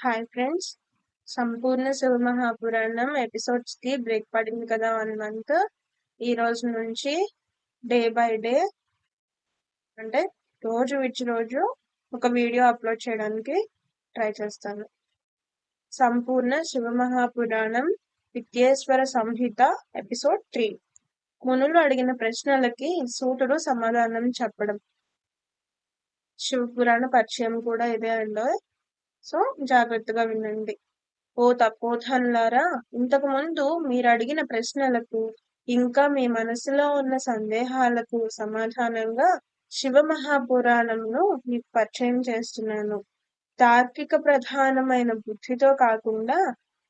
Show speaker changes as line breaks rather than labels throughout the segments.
Hi friends సంపూర్ణ శివమహాపురాణం ఎపిసోడ్స్కి break పడింది కదా one month ఈ రోజు నుంచి డే బై డే అంటే రోజు విడిచి రోజు ఒక వీడియో అప్లోడ్ చేయడానికి ట్రై చేస్తాను. సంపూర్ణ శివ మహాపురాణం విద్యేశ్వర సంహిత ఎపిసోడ్ త్రీ మునులు అడిగిన ప్రశ్నలకి సూటుడు సమాధానం చెప్పడం. శివపురాణ పరిచయం కూడా ఇదే అండి. సో జాగ్రత్తగా వినండి. ఓ తపోధనులారా ఇంతకు ముందు మీరు అడిగిన ప్రశ్నలకు ఇంకా మీ మనసులో ఉన్న సందేహాలకు సమాధానంగా శివ మహాపురాణంను మీకు పరిచయం చేస్తున్నాను. తార్కిక ప్రధానమైన బుద్ధితో కాకుండా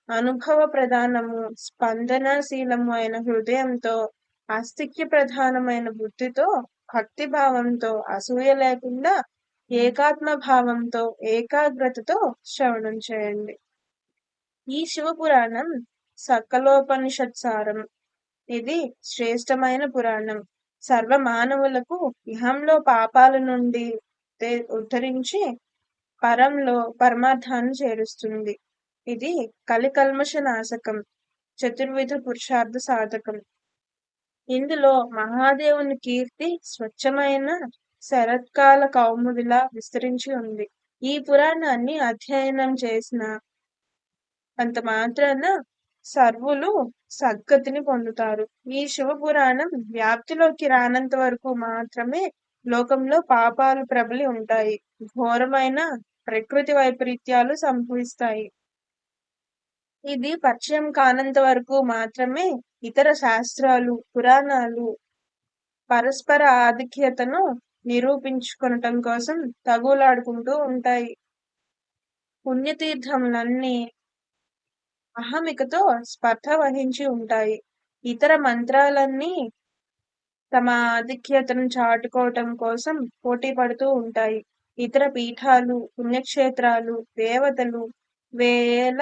అనుభవ ప్రధానము స్పందనశీలము అయిన హృదయంతో ఆస్తిక్య ప్రధానమైన బుద్ధితో భక్తి భావంతో అసూయ లేకుండా ఏకాత్మ భావంతో ఏకాగ్రతతో శ్రవణం చేయండి. ఈ శివపురాణం సకలోపనిషత్సారం. ఇది శ్రేష్టమైన పురాణం. సర్వ మానవులకు ఇహంలో పాపాల నుండి ఉద్ధరించి పరంలో పరమార్థాన్ని చేరుస్తుంది. ఇది కలికల్మష నాశకం చతుర్విధ పురుషార్థ సాధకం. ఇందులో మహాదేవుని కీర్తి స్వచ్ఛమైన శరత్కాల కౌముదిలా విస్తరించి ఉంది. ఈ పురాణాన్ని అధ్యయనం చేసిన అంత మాత్రాన సర్వులు సద్గతిని పొందుతారు. ఈ శివ పురాణం వ్యాప్తిలోకి రానంత వరకు మాత్రమే లోకంలో పాపాలు ప్రబలి ఉంటాయి. ఘోరమైన ప్రకృతి వైపరీత్యాలు సంభవిస్తాయి. ఇది పరిచయం కానంత వరకు మాత్రమే ఇతర శాస్త్రాలు పురాణాలు పరస్పర ఆధిక్యతను నిరూపించుకొనటం కోసం తగులాడుకుంటూ ఉంటాయి. పుణ్యతీర్థములన్నీ అహమికతో స్పర్ధ వహించి ఉంటాయి. ఇతర మంత్రాలన్నీ తమ ఆధిక్యతను చాటుకోవటం కోసం పోటీ పడుతూ ఉంటాయి. ఇతర పీఠాలు పుణ్యక్షేత్రాలు దేవతలు వేల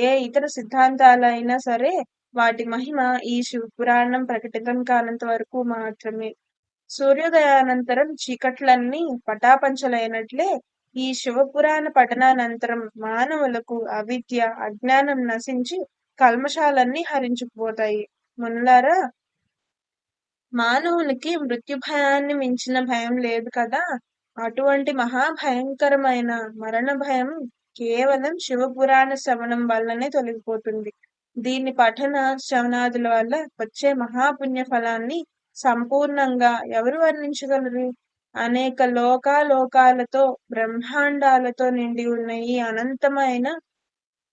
ఏ ఇతర సిద్ధాంతాలైనా సరే వాటి మహిమ ఈ శివపురాణం ప్రకటితం కానంత వరకు మాత్రమే. సూర్యోదయానంతరం చీకట్లన్నీ పటాపంచలైనట్లే ఈ శివపురాణ పఠనానంతరం మానవులకు అవిద్య అజ్ఞానం నశించి కల్మషాలన్నీ హరించుకుపోతాయి మునులారా మానవునికి మృత్యు భయాన్ని మించిన భయం లేదు కదా? అటువంటి మహాభయంకరమైన మరణ భయం కేవలం శివపురాణ శ్రవణం వల్లనే తొలగిపోతుంది. దీని పఠన శ్రవణాదుల వల్ల వచ్చే మహాపుణ్య ఫలాన్ని సంపూర్ణంగా ఎవరు వర్ణించగలరు? అనేక లోకాలోకాలతో బ్రహ్మాండాలతో నిండి ఉన్న ఈ అనంతమైన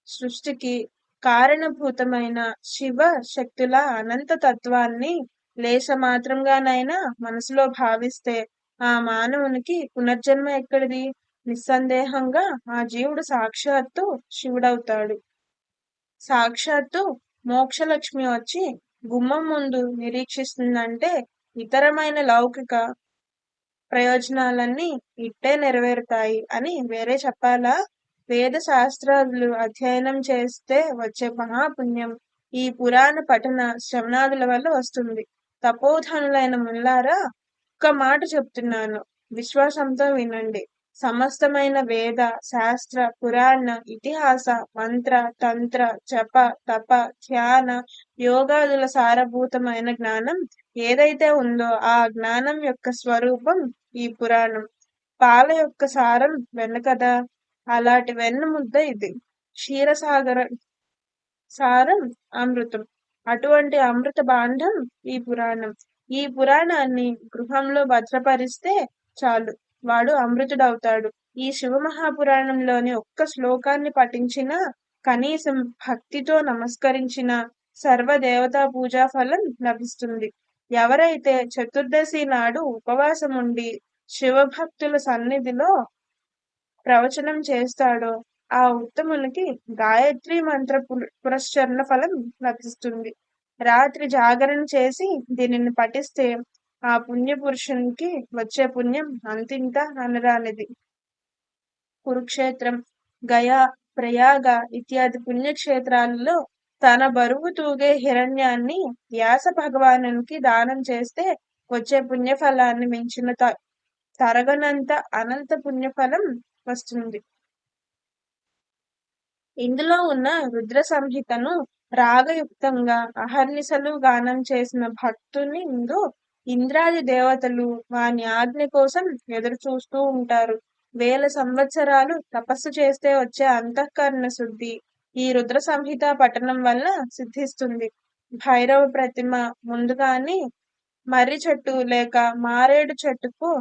సృష్టికి కారణభూతమైన శివ శక్తుల అనంత తత్వాన్ని లేశ మాత్రంగానైనా మనసులో భావిస్తే ఆ మానవునికి పునర్జన్మ ఎక్కడిది? నిస్సందేహంగా ఆ జీవుడు సాక్షాత్తు శివుడవుతాడు. సాక్షాత్తు మోక్షలక్ష్మి వచ్చి గుమ్మం ముందు నిరీక్షిస్తుందంటే ఇతరమైన లౌకిక ప్రయోజనాలన్నీ ఇట్టే నెరవేరుతాయి అని వేరే చెప్పాలా? వేద శాస్త్రాలు అధ్యయనం చేస్తే వచ్చే మహాపుణ్యం ఈ పురాణ పఠన శ్రవణాదుల వల్ల వస్తుంది. తపోధనులైన ముల్లారా ఒక్క మాట చెప్తున్నాను. విశ్వాసంతో వినండి. సమస్తమైన వేద శాస్త్ర పురాణ ఇతిహాస మంత్ర తంత్ర జప తప ధ్యాన యోగాదుల సారభూతమైన జ్ఞానం ఏదైతే ఉందో ఆ జ్ఞానం యొక్క స్వరూపం ఈ పురాణం. పాల యొక్క సారం వెన్న కదా? అలాంటి వెన్న ముద్ద ఇది. క్షీరసాగర సారం అమృతం. అటువంటి అమృత బాండం ఈ పురాణం. ఈ పురాణాన్ని గృహంలో భద్రపరిస్తే చాలు. వాడు అమృతుడవుతాడు. ఈ శివ మహాపురాణంలోని ఒక్క శ్లోకాన్ని పఠించిన కనీసం భక్తితో నమస్కరించిన సర్వ దేవతా పూజా ఫలం లభిస్తుంది. ఎవరైతే చతుర్దశి నాడు ఉపవాసం ఉండి శివభక్తుల సన్నిధిలో ప్రవచనం చేస్తాడో ఆ ఉత్తమునికి గాయత్రి మంత్ర పురస్చరణ ఫలం లభిస్తుంది. రాత్రి జాగరణ చేసి దీనిని పఠిస్తే ఆ పుణ్య పురుషునికి వచ్చే పుణ్యం అంతింత అనరానిది. కురుక్షేత్రం గయా ప్రయాగ ఇత్యాది పుణ్యక్షేత్రాలలో తన బరువు తూగే హిరణ్యాన్ని వ్యాస భగవానునికి దానం చేస్తే వచ్చే పుణ్యఫలాన్ని మించిన తరగనంత అనంత పుణ్యఫలం వస్తుంది. ఇందులో ఉన్న రుద్ర సంహితను రాగయుక్తంగా అహర్నిశలు గానం చేసిన భక్తుని ముందు ఇంద్రాది దేవతలు వాని ఆజ్ఞ కోసం ఎదురు చూస్తూ ఉంటారు. వేల సంవత్సరాలు తపస్సు చేస్తే వచ్చే అంతఃకరణ శుద్ధి ఈ రుద్ర సంహిత పఠనం వల్ల సిద్ధిస్తుంది. భైరవ ప్రతిమ ముందుగాని మర్రి చెట్టు లేక మారేడు చెట్టుకు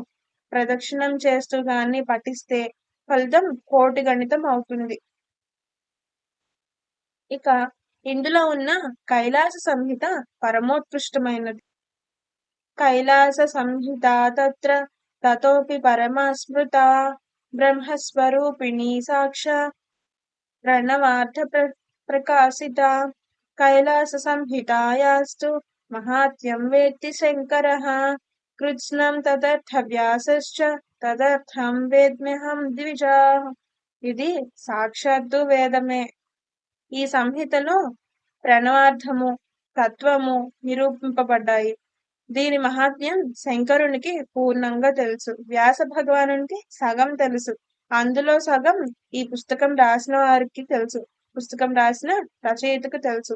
ప్రదక్షిణం చేస్తూ గాని పఠిస్తే ఫలితం కోటి గణితం అవుతుంది. ఇక ఇందులో ఉన్న కైలాస సంహిత పరమోత్కృష్టమైనది. కైలాస సంహిత తత్ర తతోపి పరమస్మృత బ్రహ్మస్వరూపిణి సాక్ష ప్రణవార్థ ప్ర ప్రకాశిత కైలాస సంహితాయాస్తు మహాత్యం వేత్తి శంకర కృత్స్నం తదర్థ వ్యాసశ్చ తదర్థం వేద్మ్యహం ద్విజా ఇది సాక్షాత్తు వేదమే ఈ సంహితలో ప్రణవార్థము తత్వము నిరూపింపబడ్డాయి దీని మహాత్మ్యం శంకరునికి పూర్ణంగా తెలుసు. వ్యాస భగవానునికి సగం తెలుసు. అందులో సగం ఈ పుస్తకం రాసిన వారికి తెలుసు. పుస్తకం రాసిన రచయితకు తెలుసు.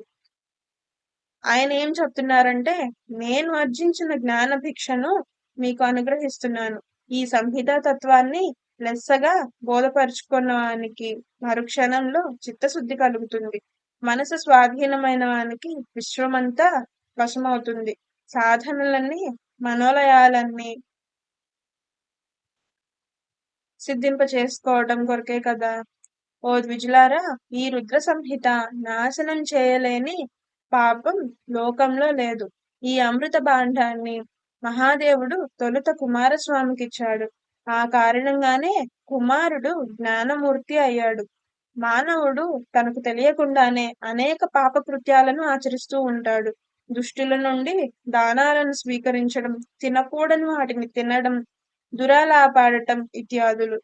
ఆయన ఏం చెప్తున్నారంటే నేను అర్జించిన జ్ఞాన భిక్షను మీకు అనుగ్రహిస్తున్నాను. ఈ సంహిత తత్వాన్ని లెస్సగా బోధపరుచుకున్న వానికి మరుక్షణంలో చిత్తశుద్ధి కలుగుతుంది. మనసు స్వాధీనమైన వానికి విశ్వమంతా వశమవుతుంది. సాధనలన్నీ మనోలయాలన్నీ సిద్ధింప చేసుకోవటం కొరకే కదా. ఓ ద్విజులారా ఈ రుద్ర సంహిత నాశనం చేయలేని పాపం లోకంలో లేదు. ఈ అమృత భాండాన్ని మహాదేవుడు తొలుత కుమారస్వామికి ఇచ్చాడు ఆ కారణంగానే కుమారుడు జ్ఞానమూర్తి అయ్యాడు. మానవుడు తనకు తెలియకుండానే అనేక పాపకృత్యాలను ఆచరిస్తూ ఉంటాడు. దుష్టుల నుండి దానాలను స్వీకరించడం తినకూడని వాటిని తినడం దురాలాపాడటం ఇత్యాదులు.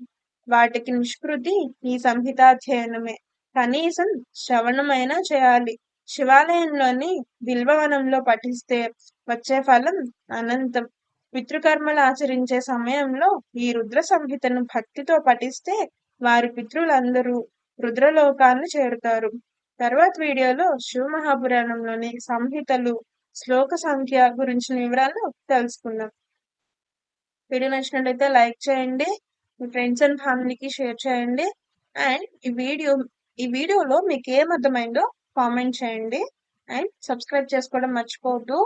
వాటికి నిష్కృతి ఈ సంహితాధ్యయనమే. కనీసం శ్రవణమైనా చేయాలి. శివాలయంలోని బిల్వవనంలో పఠిస్తే వచ్చే ఫలం అనంతం. పితృకర్మలు ఆచరించే సమయంలో ఈ రుద్ర సంహితను భక్తితో పఠిస్తే వారి పితృలందరూ రుద్రలోకాన్ని చేరుతారు. తర్వాత వీడియోలో శివ మహాపురాణంలోని సంహితలు శ్లోక సంఖ్య గురించిన వివరాలు తెలుసుకుందాం. వీడియో నచ్చినట్లయితే లైక్ చేయండి మీ ఫ్రెండ్స్ అండ్ ఫ్యామిలీకి షేర్ చేయండి అండ్ ఈ వీడియో ఈ వీడియోలో మీకు ఏం అర్థమైందో కామెంట్ చేయండి అండ్ సబ్స్క్రైబ్ చేసుకోవడం మర్చిపోవద్దు.